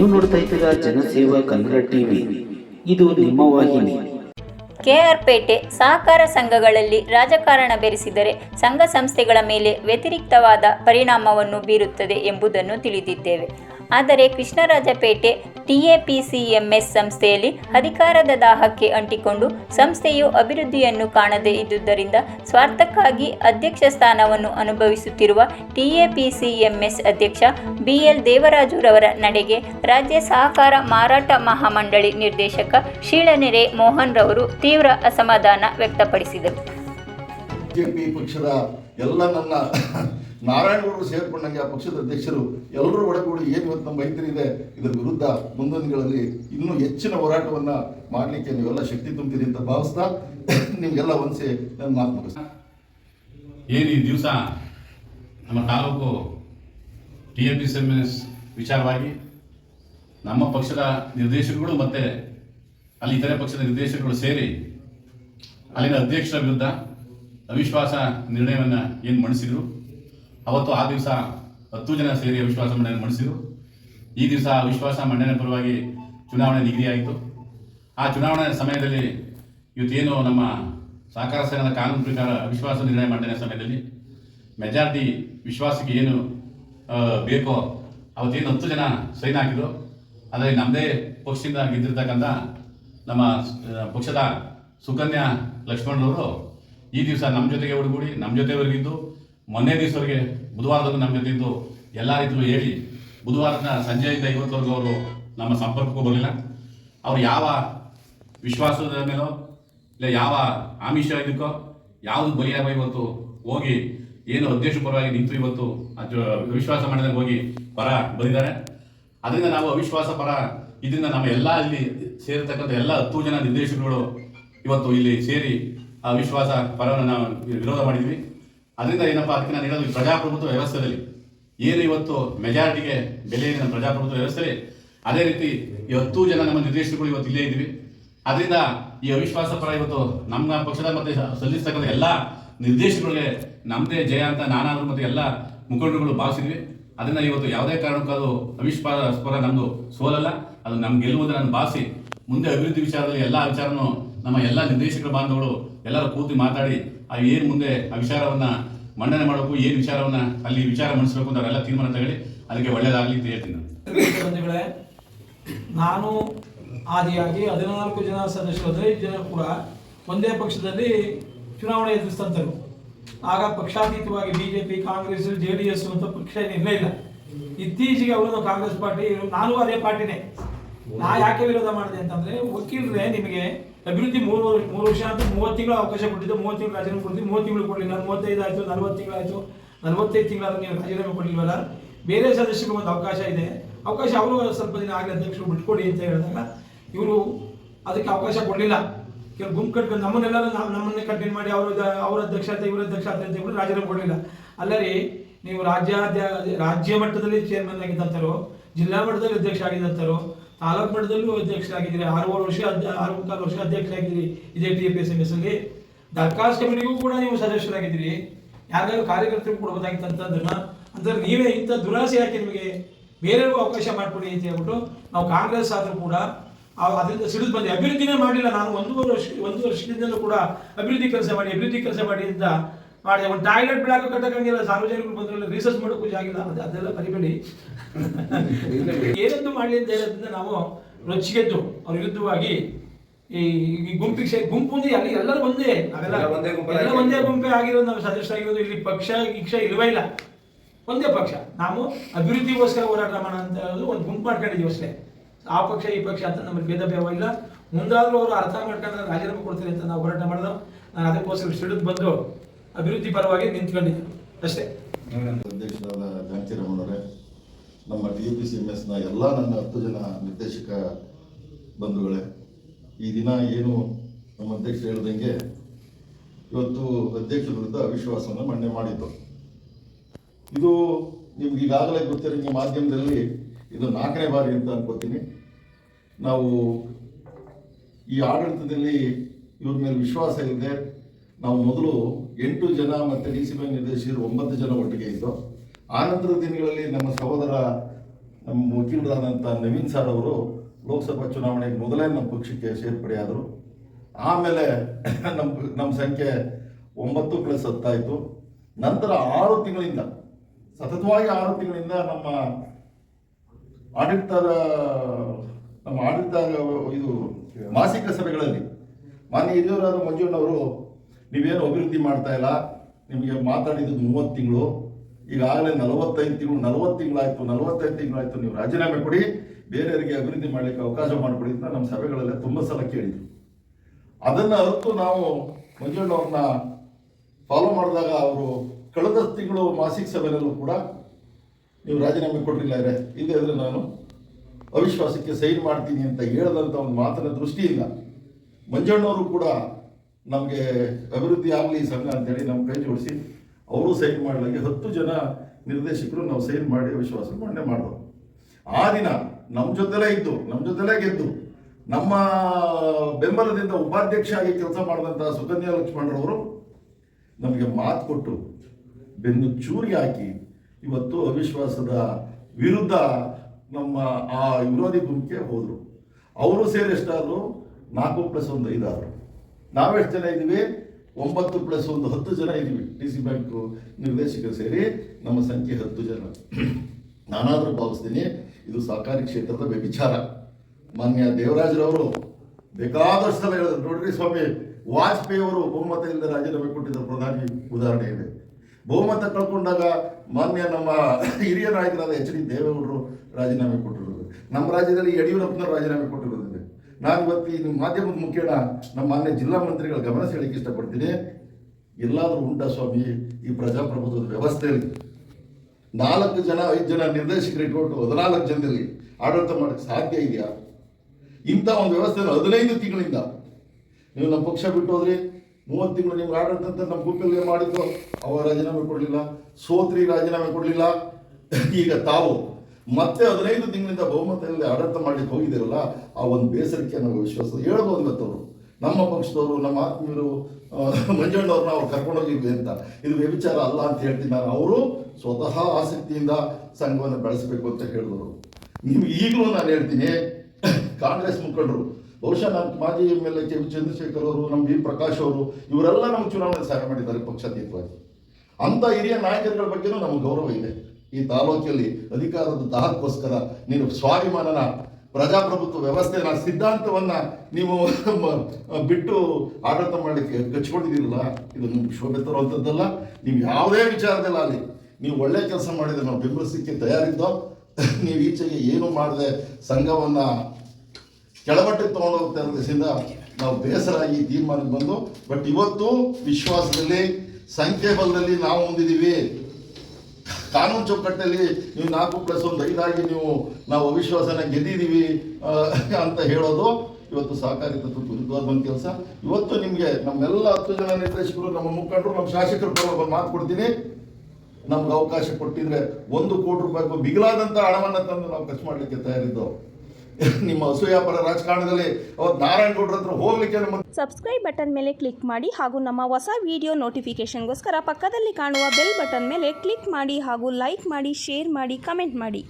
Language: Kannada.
ನೀವು ನೋಡ್ತಾ ಇದ್ದೀರಾ ಜನಸೇವಾ ಕನ್ನಡ ಟಿವಿ. ಇದು ನಿಮ್ಮ ವಾಹಿನಿ. ಕೆಆರ್ಪೇಟೆ ಸಹಕಾರ ಸಂಘಗಳಲ್ಲಿ ರಾಜಕಾರಣ ಬೆರೆಸಿದರೆ ಸಂಘ ಸಂಸ್ಥೆಗಳ ಮೇಲೆ ವ್ಯತಿರಿಕ್ತವಾದ ಪರಿಣಾಮವನ್ನು ಬೀರುತ್ತದೆ ಎಂಬುದನ್ನು ತಿಳಿದಿದ್ದೇವೆ. ಆದರೆ ಕೃಷ್ಣರಾಜಪೇಟೆ ಟಿಎಪಿಸಿಎಂಎಸ್ ಸಂಸ್ಥೆಯಲ್ಲಿ ಅಧಿಕಾರದ ದಾಹಕ್ಕೆ ಅಂಟಿಕೊಂಡು ಸಂಸ್ಥೆಯು ಅಭಿವೃದ್ಧಿಯನ್ನು ಕಾಣದೇ ಇದ್ದುದರಿಂದ ಸ್ವಾರ್ಥಕ್ಕಾಗಿ ಅಧ್ಯಕ್ಷ ಸ್ಥಾನವನ್ನು ಅನುಭವಿಸುತ್ತಿರುವ ಟಿಎಪಿಸಿಎಂಎಸ್ ಅಧ್ಯಕ್ಷ ಬಿಎಲ್ ದೇವರಾಜುರವರ ನಡೆಗೆ ರಾಜ್ಯ ಸಹಕಾರ ಮಾರಾಟ ಮಹಾಮಂಡಳಿ ನಿರ್ದೇಶಕ ಶೀಳನೆರೆ ಮೋಹನ್ ರವರು ತೀವ್ರ ಅಸಮಾಧಾನ ವ್ಯಕ್ತಪಡಿಸಿದರು. ಪಕ್ಷದ ಎಲ್ಲ ನನ್ನ ನಾರಾಯಣಗೌಡರು ಸೇರ್ಕೊಂಡಂಗೆ ಆ ಪಕ್ಷದ ಅಧ್ಯಕ್ಷರು ಎಲ್ಲರೂ ಒಳಗೂಡಿ ಏನು ಇವತ್ತು ನಮ್ಮ ಮೈತ್ರಿ ಇದೆ ಇದರ ವಿರುದ್ಧ ಮುಂದೊಂದುಗಳಲ್ಲಿ ಇನ್ನೂ ಹೆಚ್ಚಿನ ಹೋರಾಟವನ್ನು ಮಾಡಲಿಕ್ಕೆ ನೀವೆಲ್ಲ ಶಕ್ತಿ ತುಂಬ್ತೀರಿ ಅಂತ ಭಾವಿಸ್ತಾ ನಿಮಗೆಲ್ಲ ಒಂದ್ಸೆ ನನ್ನ ಮಾತು ಏನು ಈ ದಿವಸ ನಮ್ಮ taluk T M P M S ವಿಚಾರವಾಗಿ ನಮ್ಮ ಪಕ್ಷದ ನಿರ್ದೇಶಕರುಗಳು ಮತ್ತು ಅಲ್ಲಿ ಇತರೆ ಪಕ್ಷದ ನಿರ್ದೇಶಕರುಗಳು ಸೇರಿ ಅಲ್ಲಿನ ಅಧ್ಯಕ್ಷರ ವಿರುದ್ಧ ಅವಿಶ್ವಾಸ ನಿರ್ಣಯವನ್ನು ಏನು ಮಂಡಿಸಿದ್ರು? ಅವತ್ತು ಆ ದಿವಸ ಹತ್ತು ಜನ ಸೇರಿ ಅವಿಶ್ವಾಸ ಮಂಡನೆ ಮಾಡಿಸಿದ್ರು. ಈ ದಿವಸ ಅವಿಶ್ವಾಸ ಮಂಡನೆ ಪರವಾಗಿ ಚುನಾವಣೆ ನಿಗದಿಯಾಯಿತು ಆ ಚುನಾವಣೆ ಸಮಯದಲ್ಲಿ ಇವತ್ತೇನು ನಮ್ಮ ಸಹಕಾರ ಸಂಘದ ಕಾನೂನು ಪ್ರಕಾರ ಅವಿಶ್ವಾಸ ನಿರ್ಣಯ ಮಂಡನೆ ಸಮಯದಲ್ಲಿ ಮೆಜಾರಿಟಿ ವಿಶ್ವಾಸಕ್ಕೆ ಏನು ಬೇಕೋ ಅವತ್ತೇನು ಹತ್ತು ಜನ ಸೈನ್ ಹಾಕಿದ್ರು. ಅದರಲ್ಲಿ ನಮ್ಮದೇ ಪಕ್ಷದಿಂದ ಗೆದ್ದಿರ್ತಕ್ಕಂಥ ನಮ್ಮ ಪಕ್ಷದ ಸುಕನ್ಯಾ ಲಕ್ಷ್ಮಣರವರು ಈ ದಿವಸ ನಮ್ಮ ಜೊತೆಗೆ ಒಡಗೂಡಿ ನಮ್ಮ ಜೊತೆವರೆಗಿದ್ದು ಮೊನ್ನೆ ದಿವಸವರೆಗೆ ಬುಧವಾರದಂದು ನಮ್ಮ ಜೊತೆ ಇದ್ದು ಎಲ್ಲ ರೀತಿಯಲ್ಲೂ ಹೇಳಿ, ಬುಧವಾರದ ಸಂಜೆಯಿಂದ ಇವತ್ತವರೆಗೂ ಅವರು ನಮ್ಮ ಸಂಪರ್ಕಕ್ಕೂ ಬರಲಿಲ್ಲ. ಅವರು ಯಾವ ವಿಶ್ವಾಸದ ಮೇಲೋ, ಇಲ್ಲ ಯಾವ ಆಮಿಷ ಇದಕ್ಕೋ ಯಾವುದು ಬಲಿಯಾಗ ಇವತ್ತು ಹೋಗಿ, ಏನು ಉದ್ದೇಶಪರವಾಗಿ ಪರವಾಗಿ ನಿಂತು ಇವತ್ತು ವಿಶ್ವಾಸ ಮಾಡಿದಾಗ ಹೋಗಿ ಪರ ಬಂದಿದ್ದಾರೆ ಅದರಿಂದ ನಾವು ಅವಿಶ್ವಾಸ ಪರ, ಇದರಿಂದ ನಮ್ಮ ಎಲ್ಲ ಇಲ್ಲಿ ಸೇರಿರ್ತಕ್ಕಂಥ ಎಲ್ಲ ಹತ್ತು ಜನ ನಿರ್ದೇಶಕರುಗಳು ಇವತ್ತು ಇಲ್ಲಿ ಸೇರಿ ಆ ವಿಶ್ವಾಸ ಪರವನ್ನು ನಾವು ವಿರೋಧ ಮಾಡಿದ್ವಿ. ಅದರಿಂದ ಏನಪ್ಪಾ, ಅದಕ್ಕೆ ನಾನು ಹೇಳೋದು ಪ್ರಜಾಪ್ರಭುತ್ವ ವ್ಯವಸ್ಥೆಯಲ್ಲಿ. ಏನು ಇವತ್ತು ಮೆಜಾರಿಟಿಗೆ ಬೆಲೆ ನಮ್ಮ ಪ್ರಜಾಪ್ರಭುತ್ವ ವ್ಯವಸ್ಥೆಯಲ್ಲಿ, ಅದೇ ರೀತಿ ಇವತ್ತು ಜನ ನಮ್ಮ ನಿರ್ದೇಶಕರು ಇವತ್ತು ಇಲ್ಲೇ ಇದ್ದೀವಿ. ಅದರಿಂದ ಈ ಅವಿಶ್ವಾಸ ಪರ ಇವತ್ತು ನಮ್ಮ ಪಕ್ಷದ ಮತ್ತೆ ಸಲ್ಲಿಸ್ತಕ್ಕಂಥ ಎಲ್ಲ ನಿರ್ದೇಶಕರಿಗೆ ನಮ್ಮದೇ ಜಯ ಅಂತ ನಾನಾದ್ರು ಮತ್ತು ಎಲ್ಲ ಮುಖಂಡರುಗಳು ಭಾವಿಸಿದ್ವಿ. ಅದನ್ನು ಇವತ್ತು ಯಾವುದೇ ಕಾರಣಕ್ಕೂ ಅದು ಅವಿಶ್ವಾಸ ಪರ ನಮ್ಮದು ಸೋಲಲ್ಲ. ಅದು ನಮ್ಗೆ ಗೆಲ್ಲುವುದನ್ನು ನಾನು ಭಾವಿಸಿ ಮುಂದೆ ಅಭಿವೃದ್ಧಿ ವಿಚಾರದಲ್ಲಿ ಎಲ್ಲ ವಿಚಾರನೂ ನಮ್ಮ ಎಲ್ಲ ನಿರ್ದೇಶಕರ ಬಾಂಧವರು ಎಲ್ಲರೂ ಕೂತು ಮಾತಾಡಿ ಆ ಏನು ಮುಂದೆ ಆ ವಿಚಾರವನ್ನು ಮಂಡನೆ ಮಾಡಬೇಕು, ಏನು ವಿಚಾರವನ್ನು ಅಲ್ಲಿ ವಿಚಾರ ಮಂಡಿಸಬೇಕು ಅಂತ ಅವರೆಲ್ಲ ತೀರ್ಮಾನ ತಗೊಳ್ಳಿ ಅದಕ್ಕೆ ಒಳ್ಳೇದಾಗಲಿ ಅಂತ ಹೇಳ್ತೀನಿ ನಾನು. ಬಂಧುಗಳೇ ನಾನು ಆದಿಯಾಗಿ ಹದಿನಾಲ್ಕು ಜನ ಸದಸ್ಯರು, ಹದಿನೈದು ಜನ ಕೂಡ ಒಂದೇ ಪಕ್ಷದಲ್ಲಿ ಚುನಾವಣೆ ಎದುರಿಸ್ತಂತರು ಆಗ ಪಕ್ಷಾತೀತವಾಗಿ P Congress J D S ಅಂತ ಪಕ್ಷ ಏನಿಲ್ಲ ಇಲ್ಲ ಇತ್ತೀಚೆಗೆ ಅವರು ಕಾಂಗ್ರೆಸ್ ಪಾರ್ಟಿ, ನಾನು ಅದೇ ಪಾರ್ಟಿನೇ. ನಾ ಯಾಕೆ ವಿರೋಧ ಮಾಡಿದೆ ಅಂತಂದ್ರೆ, ವಕೀಲರೇ ನಿಮಗೆ ಅಭಿವೃದ್ಧಿ ಮೂರು ಮೂರು ವರ್ಷ ಅಂತ ಮೂವತ್ತು ತಿಂಗಳು ಅವಕಾಶ ಕೊಟ್ಟಿದ್ದು, ಮೂವತ್ತು ತಿಂಗಳು ರಾಜೀನಾಮೆ ಕೊಡ್ತೀವಿ ಮೂವತ್ತು ತಿಂಗಳು ಕೊಡಲಿಲ್ಲ, ಮೂವತ್ತೈದು ಆಯಿತು, ನಲವತ್ತು ತಿಂಗಳಾಯಿತು ನಲವತ್ತೈದು ತಿಂಗಳಾದ್ರೆ ನೀವು ರಾಜೀನಾಮೆ ಕೊಡಲಿಲ್ವಲ್ಲ? ಬೇರೆ ಸದಸ್ಯರಿಗೆ ಒಂದು ಅವಕಾಶ ಇದೆ. ಅವಕಾಶ ಅವರು ಸ್ವಲ್ಪ ದಿನ ಆಗಲಿ ಅಧ್ಯಕ್ಷರು ಬಿಟ್ಕೊಡಿ ಅಂತ ಹೇಳಿದಾಗ, ಇವರು ಅದಕ್ಕೆ ಅವಕಾಶ ಕೊಡಲಿಲ್ಲ. ಕೆಲವು ಗುಂಪು ಕಟ್ಕೊಂಡು ನಮ್ಮನ್ನೆಲ್ಲ ನಾವು ನಮ್ಮನ್ನೇ ಕಂಟೈನ್ ಮಾಡಿ ಅವರು ಅವರ ಅಧ್ಯಕ್ಷ ಅಂತ ಇವರ ಅಧ್ಯಕ್ಷ ಅಂತ ಹೇಳ್ಬಿಟ್ಟು ರಾಜೀನಾಮೆ ಕೊಡಲಿಲ್ಲ. ಅಲ್ಲರಿ ನೀವು ರಾಜ್ಯಾಧ್ಯ, ರಾಜ್ಯ ಮಟ್ಟದಲ್ಲಿ ಚೇರ್ಮನ್ ಆಗಿದ್ದಂಥರು ಜಿಲ್ಲಾ ಮಟ್ಟದಲ್ಲಿ ಅಧ್ಯಕ್ಷ ಆಗಿದ್ದಂತರು ತಾಲೂಕು ಮಟ್ಟದಲ್ಲೂ ಅಧ್ಯಕ್ಷರಾಗಿದ್ದೀರಿ. ಆರು ವರ್ಷ ಆರು ಮುಕ್ಕಾಲು ವರ್ಷ ಅಧ್ಯಕ್ಷರಾಗಿದ್ದೀರಿ ಇದೇ T A P M S S ಅಲ್ಲಿ ದರ್ಖಾಸ್ ಕಮಿಟಿಗೂ ಕೂಡ ನೀವು ಸದಸ್ಯರಾಗಿದ್ದೀರಿ. ಯಾರ್ಯಾರು ಕಾರ್ಯಕರ್ತರಿಗೂ ಕೊಡ್ಬೋದಾಗಿತ್ತು ಅಂತಂದ್ರೆ ಅಂದ್ರೆ ನೀವೇ ಇಂಥ ದುರಾಸೆ ಯಾಕೆ ನಿಮಗೆ? ಬೇರೆಯವ್ರಿಗೂ ಅವಕಾಶ ಮಾಡಿಕೊಡಿ ಅಂತ ಹೇಳ್ಬಿಟ್ಟು ನಾವು ಕಾಂಗ್ರೆಸ್ ಆದರೂ ಕೂಡ ಅದರಿಂದ ಸಿಡಿದು ಬಂದೆ ಅಭಿವೃದ್ಧಿನೇ ಮಾಡಿಲ್ಲ ನಾನು. ಒಂದೂವರೆ ವರ್ಷ, ಒಂದು ವರ್ಷದಿಂದಲೂ ಕೂಡ ಅಭಿವೃದ್ಧಿ ಕೆಲಸ ಮಾಡಿ, ಅಭಿವೃದ್ಧಿ ಕೆಲಸ ಮಾಡಿ ಅಂತ ಮಾಡಿದೆ. ಒಂದು ಟಾಯ್ಲೆಟ್ ಬ್ಲಾಕ್ ಕಟ್ಟಕ್ಕಾಗಿಲ್ಲ ಸಾರ್ವಜನಿಕರು ಬಂದ್ರೆ ರಿಸರ್ಚ್ ಮಾಡೋಕ್ಕೂ ಜಾಗಿಲ್ಲ ಅದು ಅದೆಲ್ಲ ಬರಿಬೇಡಿ. ಏನಂತೂ ಮಾಡಲಿ ಅಂತ ಹೇಳೋದ್ರಿಂದ ನಾವು ರೊಚ್ಚಿಗೆದ್ದು. ಅವ್ರ ವಿರುದ್ಧವಾಗಿ ಈ ಗುಂಪಿಗೆ ಗುಂಪು ಅಂದ್ರೆ ಅಲ್ಲಿ ಎಲ್ಲರೂ ಒಂದೇ. ನಾವೆಲ್ಲ ಎಲ್ಲ ಒಂದೇ ಗುಂಪೇ ಆಗಿರೋದು ನಾವು ಸದಸ್ಯರಾಗಿರೋದು ಇಲ್ಲಿ ಪಕ್ಷ ಗಿಕ್ಷ ಇಲ್ವೇ ಇಲ್ಲ. ಒಂದೇ ಪಕ್ಷ. ನಾವು ಅಭಿವೃದ್ಧಿಗೋಸ್ಕರ ಹೋರಾಟ ಮಾಡೋಣ ಅಂತ ಹೇಳೋದು ಒಂದು ಗುಂಪು ಮಾಡ್ಕೊಂಡಿದ್ದೀವಿ ಅಷ್ಟೇ. ಆ ಪಕ್ಷ ಈ ಪಕ್ಷ ಅಂತ ನಮಗೆ ಭೇದ ಭಾವ ಇಲ್ಲ. ಮುಂದಾದ್ರೂ ಅವರು ಅರ್ಥ ಮಾಡ್ಕೊಂಡ್ರೆ ರಾಜೀನಾಮೆ ಕೊಡ್ತೀರಿ ಅಂತ ನಾವು ಹೋರಾಟ ಮಾಡಿದ್ರು ನಾನು ಅದಕ್ಕೋಸ್ಕರ ಸಿಡಿದು ಬಂದು ಅಭಿವೃದ್ಧಿ ಪರವಾಗಿ ನಿಂತ್ಕೊಂಡಿದ್ದೀವಿ ಅಷ್ಟೇ. ಅಧ್ಯಕ್ಷರಾದ ಜಾಂತಿರಮಣವರೇ ನಮ್ಮ ಟಿ ಪಿ ಸಿ ಎಂ ಎಸ್ನ ಎಲ್ಲ ನನ್ನ ಹತ್ತು ಜನ ನಿರ್ದೇಶಕ ಬಂಧುಗಳೇ, ಈ ದಿನ ಏನು ನಮ್ಮ ಅಧ್ಯಕ್ಷರು ಹೇಳ್ದಂಗೆ ಇವತ್ತು ಅಧ್ಯಕ್ಷರ ವಿರುದ್ಧ ಅವಿಶ್ವಾಸವನ್ನು ಮಂಡನೆ ಮಾಡಿದ್ದು. ಇದು ನಿಮ್ಗೆ ಈಗಾಗಲೇ ಗೊತ್ತಿರೋ ಮಾಧ್ಯಮದಲ್ಲಿ ಇದು ನಾಲ್ಕನೇ ಬಾರಿ ಅಂತ ಅನ್ಕೋತೀನಿ. ನಾವು ಈ ಆಡಳಿತದಲ್ಲಿ ಇವ್ರ ಮೇಲೆ ವಿಶ್ವಾಸ ಇಲ್ಲದೆ ನಾವು ಮೊದಲು ಎಂಟು ಜನ ಮತ್ತು ಡಿ ಸಿ ಬ್ಯಾಂಕ್ ನಿರ್ದೇಶಕರು ಒಂಬತ್ತು ಜನ ಒಟ್ಟಿಗೆ ಇದ್ದು ಆನಂತರದ ದಿನಗಳಲ್ಲಿ ನಮ್ಮ ಸಹೋದರ, ನಮ್ಮ ವಕೀಲರಾದಂಥ ನವೀನ್ ಸರ್ ಅವರು ಲೋಕಸಭಾ ಚುನಾವಣೆಗೆ ಮೊದಲೇ ನಮ್ಮ ಪಕ್ಷಕ್ಕೆ ಸೇರ್ಪಡೆಯಾದರು ಆಮೇಲೆ ನಮ್ಮ ನಮ್ಮ ಸಂಖ್ಯೆ ಒಂಬತ್ತು ಪ್ಲಸ್ ಹತ್ತಾಯಿತು. ನಂತರ ಆರು ತಿಂಗಳಿಂದ, ಸತತವಾಗಿ ಆರು ತಿಂಗಳಿಂದ ನಮ್ಮ ಆಡಳಿತದ ನಮ್ಮ ಆಡಳಿತ ಇದು ಮಾಸಿಕ ಸಭೆಗಳಲ್ಲಿ ಮಾನ್ಯ ಹಿರಿಯವರಾದ ಮಂಜುಣ್ಣವರು ನೀವೇನು ಅಭಿವೃದ್ಧಿ ಮಾಡ್ತಾ ಇಲ್ಲ? ನಿಮಗೆ ಮಾತಾಡಿದ್ದು ಮೂವತ್ತು ತಿಂಗಳು. ಈಗಾಗಲೇ ನಲವತ್ತೈದು ತಿಂಗಳು, ನಲವತ್ತು ತಿಂಗಳಾಯ್ತು, ನಲವತ್ತೈದು ತಿಂಗಳಾಯ್ತು, ನೀವು ರಾಜೀನಾಮೆ ಕೊಡಿ. ಬೇರೆಯವರಿಗೆ ಅಭಿವೃದ್ಧಿ ಮಾಡಲಿಕ್ಕೆ ಅವಕಾಶ ಮಾಡಿಕೊಡಿ ಅಂತ ನಮ್ಮ ಸಭೆಗಳೆಲ್ಲ ತುಂಬ ಸಲ ಕೇಳಿದರು. ಅದನ್ನು ಅರಿತು ನಾವು ಮಂಜುಣ್ಣವ್ರನ್ನ ಫಾಲೋ ಮಾಡಿದಾಗ ಅವರು ಕಳೆದ ತಿಂಗಳು ಮಾಸಿಕ ಸಭೆಯಲ್ಲೂ ಕೂಡ ನೀವು ರಾಜೀನಾಮೆ ಇದ್ರೆ, ಇಲ್ಲದೆ ಇದ್ರೆ ನಾನು ಅವಿಶ್ವಾಸಕ್ಕೆ ಸೈನ್ ಮಾಡ್ತೀನಿ ಅಂತ ಹೇಳದಂಥ ಒಂದು ಮಾತಿನ ದೃಷ್ಟಿಯಿಂದ ಮಂಜಣ್ಣವರು ಕೂಡ ನಮಗೆ ಅಭಿವೃದ್ಧಿ ಆಗಲಿ ಸಂಘ ಅಂತೇಳಿ ನಮ್ಮ ಕೈ ಜೋಡಿಸಿ ಅವರು ಸೈನ್ ಮಾಡಲಾಗಿ ಹತ್ತು ಜನ ನಿರ್ದೇಶಕರು ನಾವು ಸೈನ್ ಮಾಡಿ ವಿಶ್ವಾಸ ಮಂಡನೆ ಮಾಡಿದ್ರು ಆ ದಿನ ನಮ್ಮ ಜೊತೆಲೇ ಇದ್ದು ನಮ್ಮ ಜೊತೆಲೇ ಗೆದ್ದು, ನಮ್ಮ ಬೆಂಬಲದಿಂದ ಉಪಾಧ್ಯಕ್ಷ ಆಗಿ ಕೆಲಸ ಮಾಡಿದಂಥ ಸುಕನ್ಯಾ ಲಕ್ಷ್ಮಣರವರು ನಮಗೆ ಮಾತು ಕೊಟ್ಟು ಬೆನ್ನು ಚೂರಿ ಹಾಕಿ ಇವತ್ತು ಅವಿಶ್ವಾಸದ ವಿರುದ್ಧ ನಮ್ಮ ಆ ವಿರೋಧಿ ಗುಂಪಿಗೆ ಹೋದರು. ಅವರು ಸೇರಿ ಎಷ್ಟಾದ್ರು? ನಾಲ್ಕು ಪ್ಲಸ್ ಒಂದು ಐದಾರು ನಾವೆಷ್ಟು ಜನ ಇದ್ದೀವಿ? ಒಂಬತ್ತು ಪ್ಲಸ್ ಒಂದು ಹತ್ತು ಜನ ಇದ್ದೀವಿ. ಡಿ ಸಿ ಬ್ಯಾಂಕ್ ನಿರ್ದೇಶಕರು ಸೇರಿ ನಮ್ಮ ಸಂಖ್ಯೆ ಹತ್ತು ಜನ. ನಾನಾದರೂ ಭಾವಿಸ್ತೀನಿ, ಇದು ಸಹಕಾರಿ ಕ್ಷೇತ್ರದ ವ್ಯಭಿಚಾರ. ಮಾನ್ಯ ದೇವರಾಜರವರು ಬೇಕಾದಷ್ಟು ಸಲ ಹೇಳಿದ್ರು. ನೋಡ್ರಿ ಸ್ವಾಮಿ, ವಾಜಪೇಯಿ ಅವರು ಬಹುಮತ ಇಲ್ಲದೆ ರಾಜೀನಾಮೆ ಕೊಟ್ಟಿದ್ದ ಪ್ರಧಾನಿ ಉದಾಹರಣೆ ಇದೆ. ಬಹುಮತ ಕಳ್ಕೊಂಡಾಗ ಮಾನ್ಯ ನಮ್ಮ ಹಿರಿಯ ನಾಯಕರಾದ ಎಚ್ ಡಿ ದೇವೇಗೌಡರು ರಾಜೀನಾಮೆ ಕೊಟ್ಟಿರೋದು ನಮ್ಮ ರಾಜ್ಯದಲ್ಲಿ ಯಡಿಯೂರಪ್ಪನವರು ರಾಜೀನಾಮೆ ಕೊಟ್ಟಿರೋದಿದೆ ನಾನು ಇವತ್ತು ನಿಮ್ಮ ಮಾಧ್ಯಮದ ಮುಖೇನ ನಮ್ಮ ಮಾನ್ಯ ಜಿಲ್ಲಾ ಮಂತ್ರಿಗಳ ಗಮನ ಸೆಳೆಯಕ್ಕೆ ಇಷ್ಟಪಡ್ತೀನಿ. ಎಲ್ಲಾದರೂ ಉಂಟ ಸ್ವಾಮಿ ಈ ಪ್ರಜಾಪ್ರಭುತ್ವದ ವ್ಯವಸ್ಥೆಯಲ್ಲಿ? ನಾಲ್ಕು ಜನ, ಐದು ಜನ ನಿರ್ದೇಶಕರಿಗೆ ಕೊಟ್ಟು ಹದಿನಾಲ್ಕು ಜನದಲ್ಲಿ ಆಡಳಿತ ಮಾಡೋಕ್ಕೆ ಸಾಧ್ಯ ಇದೆಯಾ? ಇಂಥ ಒಂದು ವ್ಯವಸ್ಥೆ ಹದಿನೈದು ತಿಂಗಳಿಂದ. ನೀವು ನಮ್ಮ ಪಕ್ಷ ಬಿಟ್ಟು ಹೋದ್ರಿ ಮೂವತ್ತು ತಿಂಗಳು ನಿಮ್ಗೆ ಆಡಳಿತ ಅಂತ ನಮ್ಮ ಗುಂಪಲ್ಲಿ ಮಾಡಿದ್ದು ಅವ ರಾಜೀನಾಮೆ ಕೊಡಲಿಲ್ಲ, ಸೋತ್ರಿ ರಾಜೀನಾಮೆ ಕೊಡಲಿಲ್ಲ. ಈಗ ತಾವು ಮತ್ತೆ ಹದಿನೈದು ತಿಂಗಳಿಂದ ಬಹುಮತದಲ್ಲಿ ಆಡಳಿತ ಮಾಡ್ಲಿಕ್ಕೆ ಹೋಗಿದ್ದೀರಲ್ಲ, ಆ ಒಂದು ಬೇಸರಕ್ಕೆ ನಾವು ವಿಶ್ವಾಸ ಹೇಳ್ಬೋದು ಗೊತ್ತವರು ನಮ್ಮ ಪಕ್ಷದವರು, ನಮ್ಮ ಆತ್ಮೀಯರು ಮಂಜಣ್ಣವ್ರನ್ನ ಅವ್ರು ಕರ್ಕೊಂಡೋಗಿದ್ವಿ ಅಂತ. ಇದು ವ್ಯಭಿಚಾರ ಅಲ್ಲ ಅಂತ ಹೇಳ್ತೀನಿ ನಾನು. ಅವರು ಸ್ವತಃ ಆಸಕ್ತಿಯಿಂದ ಸಂಘವನ್ನು ಬೆಳೆಸಬೇಕು ಅಂತ ಹೇಳಿದ್ರು. ನೀವು ಈಗಲೂ ನಾನು ಹೇಳ್ತೀನಿ, ಕಾಂಗ್ರೆಸ್ ಮುಖಂಡರು, ಬಹುಶಃ ನಮ್ಮ ಮಾಜಿ M L A K V Chandrashekar ಅವರು, ನಮ್ಮ ಬಿ ಪ್ರಕಾಶ್ ಅವರು, ಇವರೆಲ್ಲ ನಮ್ಗೆ ಚುನಾವಣೆ ಸಹಾಯ ಮಾಡಿದ್ದಾರೆ ಪಕ್ಷಾತೀತವಾಗಿ. ಅಂಥ ಹಿರಿಯ ನಾಯಕರುಗಳ ಬಗ್ಗೆನೂ ನಮಗೆ ಗೌರವ ಇದೆ. ಈ ತಾಲೂಕಲ್ಲಿ ಅಧಿಕಾರದ ದಾಹಕ್ಕೋಸ್ಕರ ನೀನು ಸ್ವಾಭಿಮಾನನ, ಪ್ರಜಾಪ್ರಭುತ್ವ ವ್ಯವಸ್ಥೆನ ಸಿದ್ಧಾಂತವನ್ನ ನೀವು ಬಿಟ್ಟು ಆಡಳಿತ ಮಾಡಲಿಕ್ಕೆ ಕಚ್ಕೊಂಡಿದ್ದೀರಲ್ಲ, ಇದು ನಿಮ್ಗೆ ಶೋಭೆ ತರುವಂಥದ್ದಲ್ಲ ನೀವು ಯಾವುದೇ ವಿಚಾರದಲ್ಲಾಗಲಿ, ನೀವು ಒಳ್ಳೆ ಕೆಲಸ ಮಾಡಿದ್ರೆ ನಾವು ಬೆಂಬಲಿಸಲಿಕ್ಕೆ ತಯಾರಿದ್ದೋ, ನೀವು ಈಚೆಗೆ ಏನು ಮಾಡದೆ ಸಂಘವನ್ನ ಕೆಳಮಟ್ಟಕ್ಕೆ ತಗೊಂಡೋಗ್ತಿರೋದ್ರಿಂದ ನಾವು ಬೇಸರಾಗಿ ಈ ತೀರ್ಮಾನಕ್ಕೆ ಬಂದು, ಬಟ್ ಇವತ್ತು ವಿಶ್ವಾಸದಲ್ಲಿ, ಸಂಖ್ಯೆ ಬಲದಲ್ಲಿ ನಾವು ಹೊಂದಿದ್ದೀವಿ. ಕಾನೂನು ಚೌಕಟ್ಟಲ್ಲಿ ನೀವು ನಾಲ್ಕು ಪ್ಲಸ್ ಒಂದು ಐದಾಗಿ ನೀವು ನಾವು ಅವಿಶ್ವಾಸನ ಗೆದ್ದಿದ್ದೀವಿ ಅಂತ ಹೇಳೋದು ಇವತ್ತು ಸಹಕಾರಿ ತತ್ವಕ್ಕೆ ವಿರುದ್ಧವಾದ ಕೆಲಸ. ಇವತ್ತು ನಿಮಗೆ ನಮ್ಮೆಲ್ಲ ಹತ್ತು ಜನ ನಿರ್ದೇಶಕರು, ನಮ್ಮ ಮುಖಂಡರು, ನಮ್ಮ ಶಾಸಕರು ಪರವಾಗಿ ಮಾತು ಕೊಡ್ತೀನಿ. ನಮ್ಗೆ ಅವಕಾಶ ಕೊಟ್ಟಿದ್ರೆ ಒಂದು ಕೋಟಿ ರೂಪಾಯಿ ಬಿಗಿಲಾದಂಥ ಹಣವನ್ನು ತಂದು ನಾವು ಖರ್ಚು ಮಾಡಲಿಕ್ಕೆ ತಯಾರಿದ್ದು. ನಿಮ್ಮ ಅಸೂಯಾಪರ ರಾಜಕಾರಣದಲ್ಲಿ ನಾರಾಯಣಗೌಡ್ರ ಹತ್ರ ಹೋಗ್ಲಿಕ್ಕೆ ನಮ್ಮ ಸಬ್ಸ್ಕ್ರೈಬ್ ಬಟನ್ ಮೇಲೆ ಕ್ಲಿಕ್ ಮಾಡಿ ಹಾಗೂ ನಮ್ಮ ಹೊಸ ವಿಡಿಯೋ ನೋಟಿಫಿಕೇಶನ್ಗೋಸ್ಕರ ಪಕ್ಕದಲ್ಲಿ ಕಾಣುವ ಬೆಲ್ ಬಟನ್ ಮೇಲೆ ಕ್ಲಿಕ್ ಮಾಡಿ ಹಾಗೂ ಲೈಕ್ ಮಾಡಿ ಶೇರ್ ಮಾಡಿ ಕಮೆಂಟ್ ಮಾಡಿ.